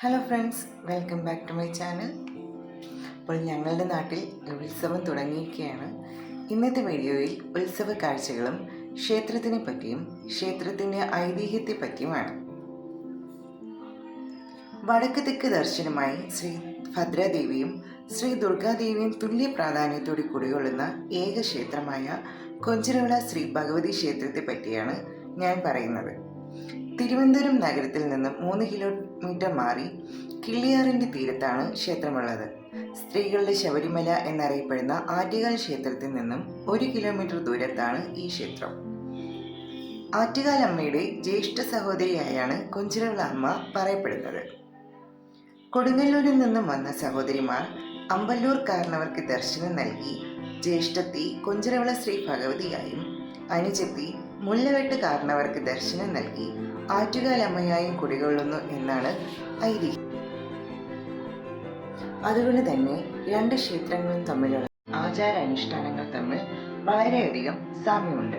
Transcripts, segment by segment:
Hello friends welcome back to my channel അപ്പോൾ ഞങ്ങളുടെ നാട്ടിൽ ഉത്സവം തുടങ്ങിയിരിക്കുകയാണ്. ഇന്നത്തെ വീഡിയോയിൽ ഉത്സവ കാഴ്ചകളും ക്ഷേത്രത്തിനെ പറ്റിയും ക്ഷേത്രത്തിന്റെ ഐതിഹ്യത്തെ പറ്റിയുമാണ്. വടക്ക് തെക്ക് ദർശനമായി ശ്രീ ഭദ്രാദേവിയും ശ്രീ ദുർഗാദേവിയും തുല്യ പ്രാധാന്യത്തോടെ കുടികൊള്ളുന്ന ഏക ക്ഷേത്രമായ കൊഞ്ചിരവിള ശ്രീ ഭഗവതി ക്ഷേത്രത്തെ പറ്റിയാണ് ഞാൻ പറയുന്നത്. തിരുവനന്തപുരം നഗരത്തിൽ നിന്നും മൂന്ന് കിലോമീറ്റർ മാറി കിള്ളിയാറിന്റെ തീരത്താണ് ക്ഷേത്രമുള്ളത്. സ്ത്രീകളുടെ ശബരിമല എന്നറിയപ്പെടുന്ന ആറ്റുകാൽ ക്ഷേത്രത്തിൽ നിന്നും ഒരു കിലോമീറ്റർ ദൂരത്താണ് ഈ ക്ഷേത്രം. ആറ്റുകാൽ അമ്മയുടെ ജ്യേഷ്ഠ സഹോദരിയായാണ് കൊഞ്ചിരവിള അമ്മ പറയപ്പെടുന്നത്. കൊടുങ്ങല്ലൂരിൽ നിന്നും വന്ന സഹോദരിമാർ അമ്പല്ലൂർ കാരണവർക്ക് ദർശനം നൽകി ജ്യേഷ്ഠത്തി കൊഞ്ചിരവിള ശ്രീ ഭഗവതിയായും അനുജത്തി മുല്ലവെട്ട് കാരണവർക്ക് ദർശനം നൽകി ആറ്റുകാലമ്മയായും കുടികൊള്ളുന്നു എന്നാണ് ഐതിഹ്യം. അതുകൊണ്ട് തന്നെ രണ്ട് ക്ഷേത്രങ്ങളും തമ്മിലുള്ള ആചാരാനുഷ്ഠാനങ്ങൾ തമ്മിൽ വളരെയധികം സാമ്യമുണ്ട്.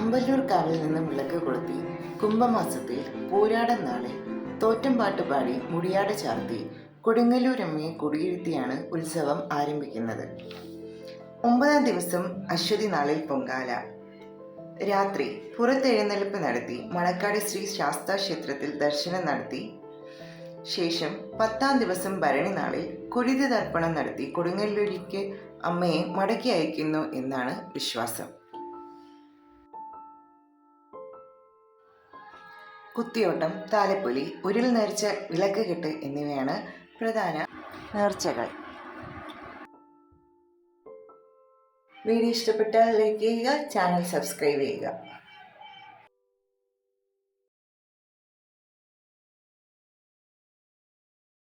അമ്പല്ലൂർ കാവിൽ നിന്ന് വിളക്ക് കൊളുത്തി കുംഭമാസത്തിൽ പൂരാടം നാളിൽ തോറ്റംപാട്ട് പാടി മുടിയാട ചാർത്തി കൊടുങ്ങല്ലൂരമ്മയെ കുടിയിരുത്തിയാണ് ഉത്സവം ആരംഭിക്കുന്നത്. ഒമ്പതാം ദിവസം അശ്വതി നാളിൽ പൊങ്കാല. രാത്രി പുറത്തെഴുന്നള്ളിപ്പ് നടത്തി മണക്കാട് ശ്രീ ശാസ്താ ക്ഷേത്രത്തിൽ ദർശനം നടത്തി. ശേഷം പത്താം ദിവസം ഭരണി നാളിൽ കുഴിത തർപ്പണം നടത്തി കൊടുങ്ങല്ലൂരിക്ക് അമ്മയെ മടക്കി അയക്കുന്നു എന്നാണ് വിശ്വാസം. കുത്തിയോട്ടം താലപ്പൊലി ഉരുൾ നേർച്ച വിളക്ക് കെട്ട് എന്നിവയാണ് പ്രധാന നേർച്ചകൾ. വീഡിയോ ഇഷ്ടപ്പെട്ടാൽ ലൈക്ക് ചെയ്യുക ചാനൽ സബ്സ്ക്രൈബ് ചെയ്യുക.